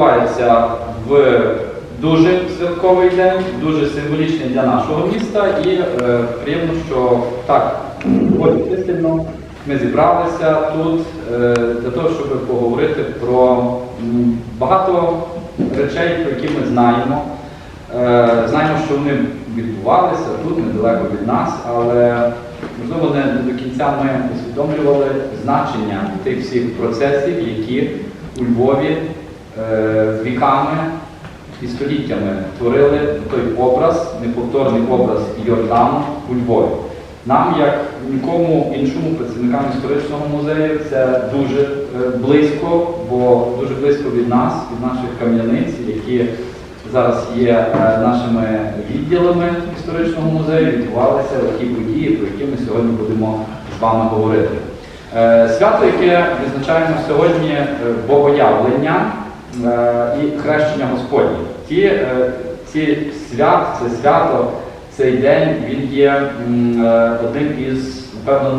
відбувається в дуже святковий день, дуже символічний для нашого міста. І е, приємно, що так сильно ми зібралися тут е, для того, щоб поговорити про багато речей, про які ми знаємо. Е, Знаємо, що вони відбувалися тут, недалеко від нас, але можливо не до кінця ми усвідомлювали значення тих всіх процесів, які у Львові віками і століттями творили той образ, неповторний образ Йордану у Львові. Нам, як нікому іншому працівникам історичного музею, це дуже е, близько, бо дуже близько від нас, від наших кам'яниць, які зараз є е, нашими відділами історичного музею, відбувалися ті події, про які ми сьогодні будемо з вами говорити. Е, Свято, яке відзначаємо сьогодні, е, богоявлення е, і хрещення Господнє. Ті, е, ці свят, це свято, цей день він є е, одним із, напевно,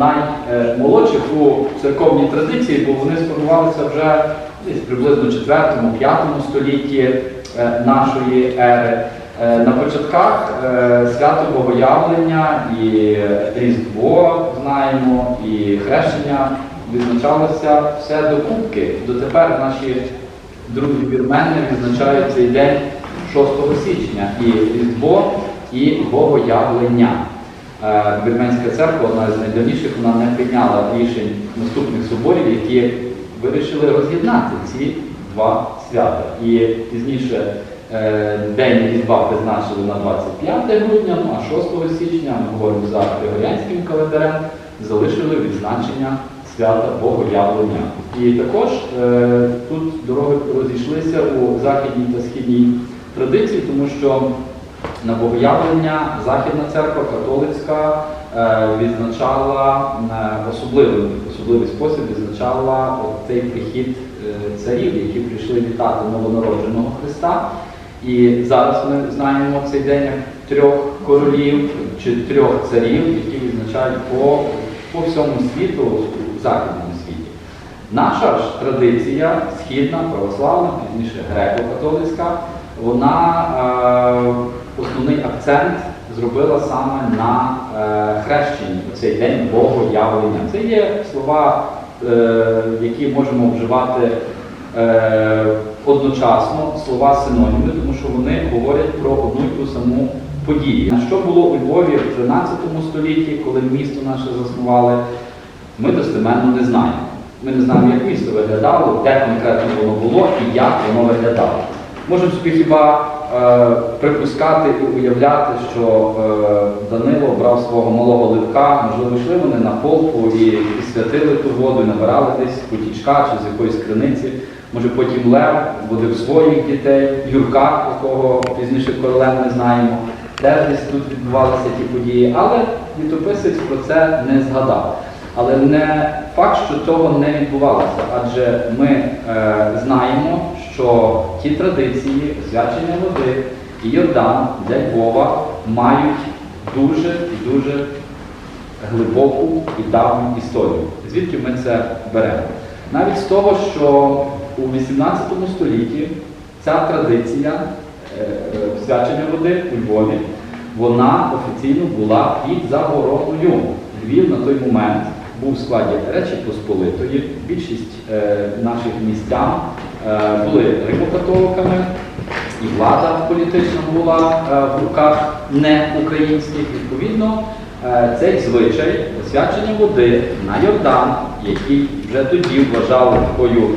наймолодших у церковній традиції, бо вони сформувалися вже десь приблизно 4-5 столітті е, нашої ери. Е, На початках е, свято Богоявлення і Різдво знаємо, і хрещення відзначалося все до кубки. Дотепер наші другі вірмени відзначають цей день 6 січня і Різдво, і Богоявлення. Е, Вірменська церква, одна з найдавніших, вона не прийняла рішень наступних соборів, які вирішили роз'єднати ці два свята. І пізніше е, день Різдва призначили на 25 грудня, ну а 6 січня, ми говоримо за Григоріанським календарем, залишили відзначення свята Богоявлення. І також е, тут дороги розійшлися у західній та східній традиції, тому що на Богоявлення Західна церква католицька е, відзначала е, особливий, особливий спосіб відзначала от цей прихід е, царів, які прийшли вітати новонародженого Христа. І зараз ми знаємо цей день трьох королів чи трьох царів, які відзначають по, по всьому світу, західному світі. Наша ж традиція східна, православна, пізніше греко-католицька, вона е, основний акцент зробила саме на е, хрещенні цей день Богоявлення. Це є слова, е, які можемо вживати е, одночасно, слова синоніми, тому що вони говорять про одну й ту саму подію. Що було у Львові в 13 столітті, коли місто наше заснували, ми достеменно не знаємо. Ми не знаємо, як місто виглядало, де конкретно воно було і як воно виглядало. Можемо собі хіба е, припускати і уявляти, що е, Данило брав свого малого ливка, можливо, йшли вони на полку і, і святили ту воду, і набирали десь потічка чи з якоїсь криниці Може потім Лев водив своїх дітей, Юрка, якого пізніше королем ми знаємо. Теж десь тут відбувалися ті події, але літописець про це не згадав. Але не факт, що цього не відбувалося, адже ми е, знаємо, що ті традиції освячення води і Йордан для Львова мають дуже і дуже глибоку і давню історію. Звідки ми це беремо? Навіть з того, що у 18 столітті ця традиція е, е, свячення води у Львові, вона офіційно була під забороною. Львів на той момент був у складі Речі Посполитої. Більшість е, наших містян е, були римокатоликами, і влада політична була е, в руках не українських. Відповідно, е, цей звичай освячення води на Йордан, який вже тоді вважали такою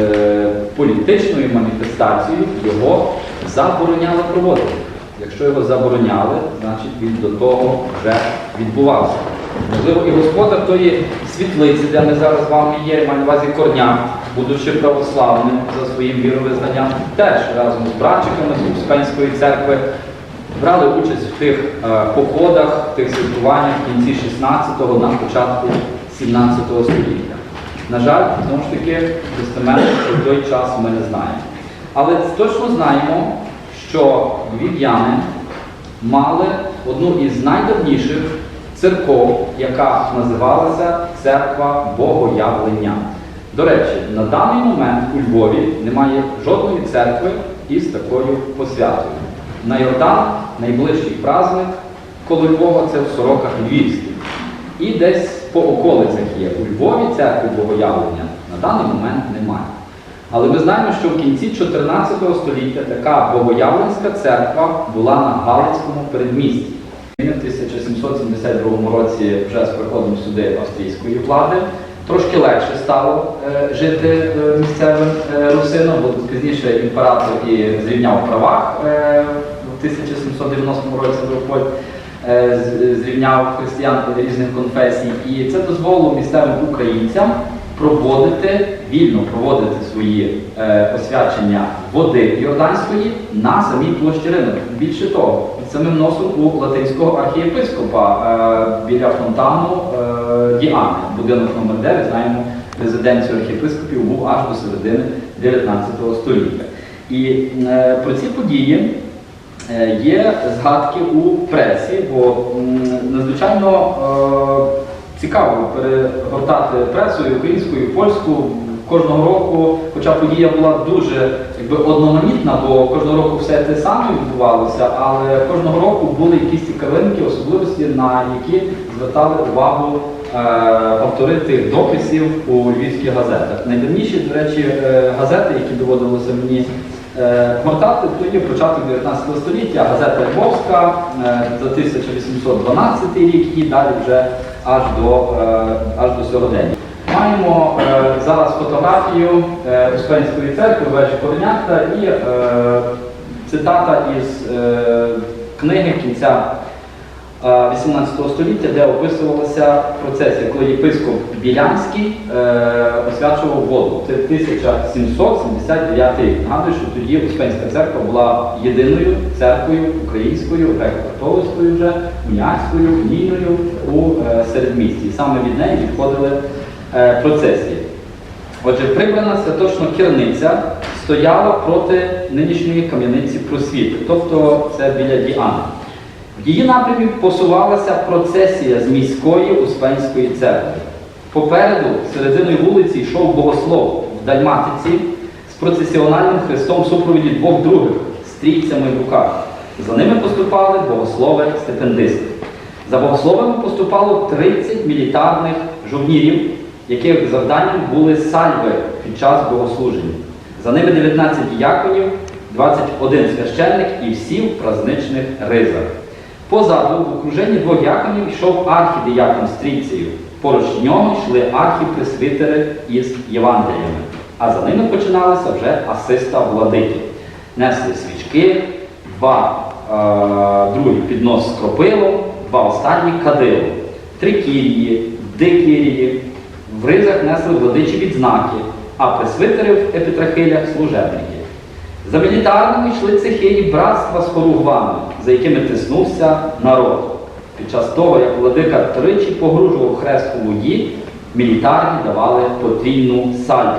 е, політичною маніфестацією, його забороняли проводити. Якщо його забороняли, значить він до того вже відбувався. Можливо, і господар тої світлиці, де ми зараз з вами є, маю на увазі корняк, будучи православним за своїм віровизнанням, теж разом з братчиками з Успенської церкви брали участь в тих е, походах, в тих святкуваннях в кінці 16-го, на початку 17 століття. На жаль, знову ж таки, достеменно про той час ми не знаємо. Але точно знаємо, що львів'яни мали одну із найдавніших церков, яка називалася Церква Богоявлення. До речі, на даний момент у Львові немає жодної церкви із такою посвятою. На Йордан найближчий праздник коло Львова це в Сороках Львівських. І десь по околицях є. У Львові церкви Богоявлення на даний момент немає. Але ми знаємо, що в кінці 14 століття така Богоявленська церква була на Галицькому передмісті. В 1772 році вже з приходом сюди австрійської влади трошки легше стало е, жити е, місцевим е, русинам, бо пізніше імператор і зрівняв в правах е, в 1790 році Леопольд е, зрівняв християн різних конфесій. І це дозволило місцевим українцям проводити, вільно проводити свої е, освячення води Йорданської на самій площі ринок. Більше того, під самим носом у латинського архієпископа е, біля фонтану е, Діани, будинок номер 9, знаємо, резиденцію архієпископів був аж до середини 19 століття. І е, про ці події Е, Є згадки у пресі, бо надзвичайно е, цікаво перегортати пресу і українську, і польську кожного року, хоча подія була дуже якби, одноманітна, бо кожного року все те саме відбувалося, але кожного року були якісь цікавинки, особливості, на які звертали увагу е, автори тих дописів у львівських газетах. Найдавніші, до речі, е, газети, які доводилося мені Е, Гортати то є початок 19 століття, газета Львовська е, за 1812 рік і далі вже аж до, е, аж до сьогодення. Маємо е, зараз фотографію е, Успенської церкви вежі Коренята і цитата із книги кінця е, 18 століття, де описувалася процесія, коли єпископ Білянський е, освячував воду. Це 1779 рік. Нагадую, що тоді Успенська церква була єдиною церквою українською, греко-католицькою вже, уніатською, унійною у е, середмісті. І саме від неї відходили е, процесії. Отже, прибрана святочна керниця стояла проти нинішньої кам'яниці просвіти, тобто це біля Діани. В її напрямі посувалася процесія з міської Успенської церкви. Попереду, серединою вулиці, йшов богослов в Дальматиці з процесіональним хрестом в супроводі двох других стрійцями в руках. За ними поступали богослови-стипендисти. За богословами поступало 30 мілітарних жовнірів, яких завданням були сальви під час богослуження. За ними 19 діяконів, 21 священник і всі в празничних ризах. Позаду в окруженні двох діяконів йшов архідіякон з трійцею. Поруч нього йшли архіпресвітери із Євангеліями, а за ними починалися вже асиста владики. Несли свічки, два е, другі піднос з кропилом, два останні кадило, три кірії, дикірії, в ризах несли владичі відзнаки, а пресвитери в епітрахилях служебники. За мілітарними йшли цехи братства з хоругвами, за якими тиснувся народ. Під час того, як владика тричі погружував хрест у воді, мілітарні давали потрійну сальву.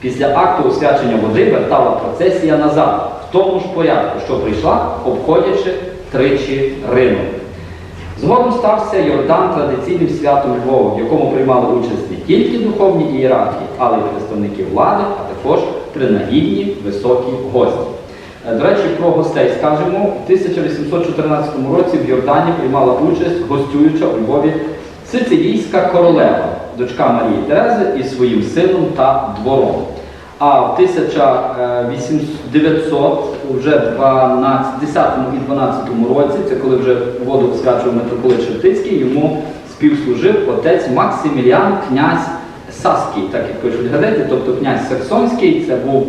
Після акту освячення води вертала процесія назад, в тому ж порядку, що прийшла, обходячи тричі ринок. Згодом стався Йордан традиційним святом Львова, в якому приймали участь не тільки духовні ієрархи, але й представники влади, а також принагідні високі гості. Е, До речі, про гостей скажемо. У 1814 році в Йордані приймала участь гостююча у Львові сицилійська королева, дочка Марії Терези із своїм сином та двором. А в 1900, вже 12, 10 і 12 році, це коли вже воду освячував митрополит Шептицький, йому співслужив отець Максиміліан, князь Саський, так як пишуть газети, тобто князь Саксонський, це був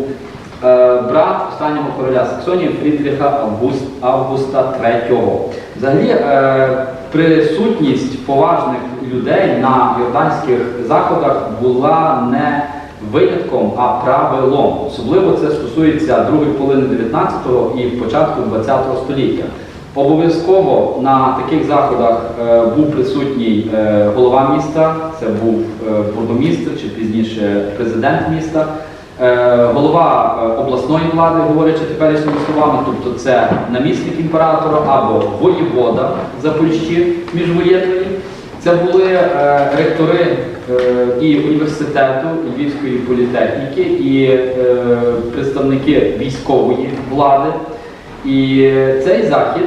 е, брат останнього короля Саксонії Фрідріха Август, Августа III. Взагалі, е, присутність поважних людей на йорданських заходах була не винятком, а правилом. Особливо це стосується другої половини 19-го і початку 20-го століття. Обов'язково на таких заходах е, був присутній е, голова міста, це був е, бургомістр чи пізніше президент міста, голова обласної влади, говорячи теперішніми словами, тобто це намісник імператора або воєвода за Польщі міжвоєнної. Це були ректори і університету, Львівської політехніки, і представники військової влади. І цей захід,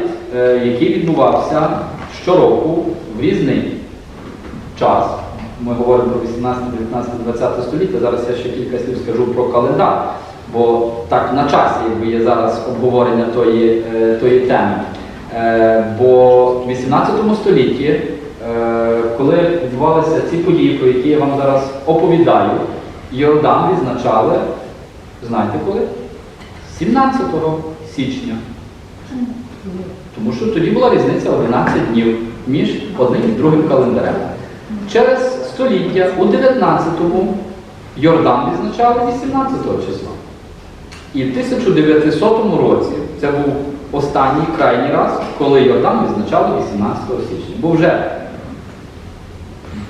який відбувався щороку в різний час, ми говоримо про 18, 19, 20 століття, зараз я ще кілька слів скажу про календар, бо так на часі якби є зараз обговорення тої, е, тої теми. Е, Бо в 18 столітті, е, коли відбувалися ці події, про які я вам зараз оповідаю, Йордан відзначали, знаєте коли? 17 січня. Тому що тоді була різниця 11 днів між одним і другим календарем. Через століття у 19-му Йордан відзначали 18 числа. І в 1900 році це був останній крайній раз, коли Йордан відзначали 18 січня. Бо вже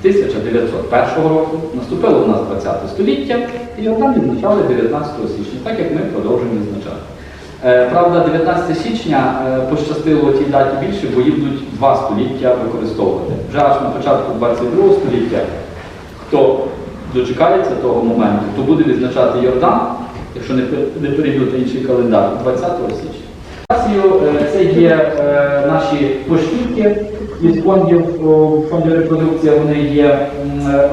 1901 року наступило у нас 20 століття, і Йордан відзначали 19 січня, так як ми продовжуємо відзначати. Е, Правда, 19 січня е, пощастило тій даті більше, бо їх будуть два століття використовувати. Вже аж на початку 22 століття, хто дочекається того моменту, то буде відзначати Йордан, якщо не, пер- перейдуть інший календар, 20 січня. Це є е, наші поштівки із фондів фондів репродукція. Вони є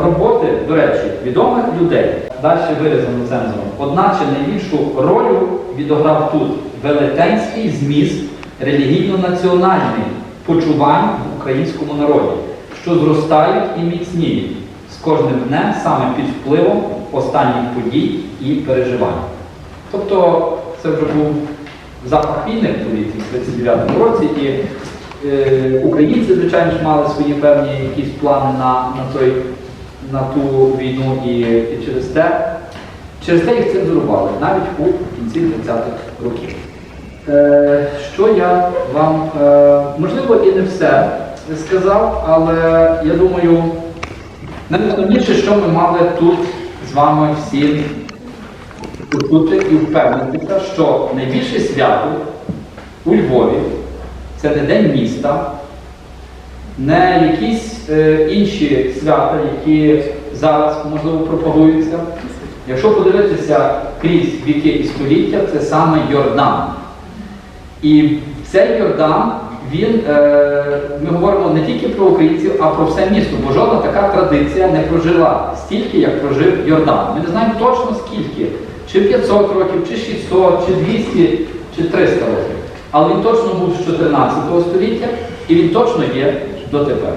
роботи, до речі, відомих людей. Далі вирізано цензором. Одначе найбільшу роль відограв тут велетенський зміст релігійно-національний почувань в українському народі, що зростають і міцніють з кожним днем саме під впливом останніх подій і переживань. Тобто це вже був запах війни в тоді, в 39 році, і е, українці, звичайно ж, мали свої певні якісь плани на, на, той, на ту війну і, і через те. Через те їх цензурували навіть у кінці 30-х років. Е, що я вам, е, можливо, і не все сказав, але я думаю, найголовніше, що ми мали тут з вами всі почути і впевнитися, що найбільше свято у Львові це не день міста, не якісь е, інші свята, які зараз можливо пропагуються. Якщо подивитися крізь віки і століття, це саме Йордан. І цей Йордан, він, е, ми говоримо не тільки про українців, а про все місто, бо жодна така традиція не прожила стільки, як прожив Йордан. Ми не знаємо точно скільки, чи 500 років, чи 600, чи 200, чи 300 років. Але він точно був з 14 століття і він точно є дотепер.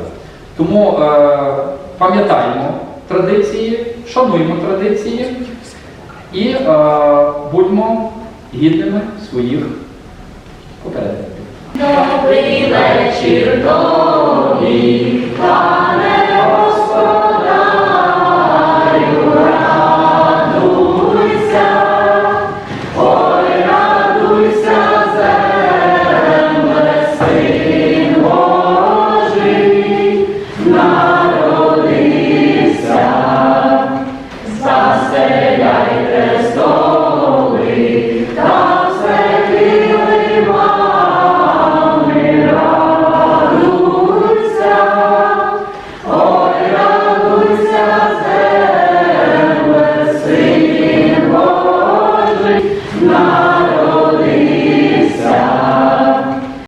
Тому е, пам'ятаємо традиції, шануємо традиції і е, будьмо гідними своїх попередників. Добрий вечір, добрі, пане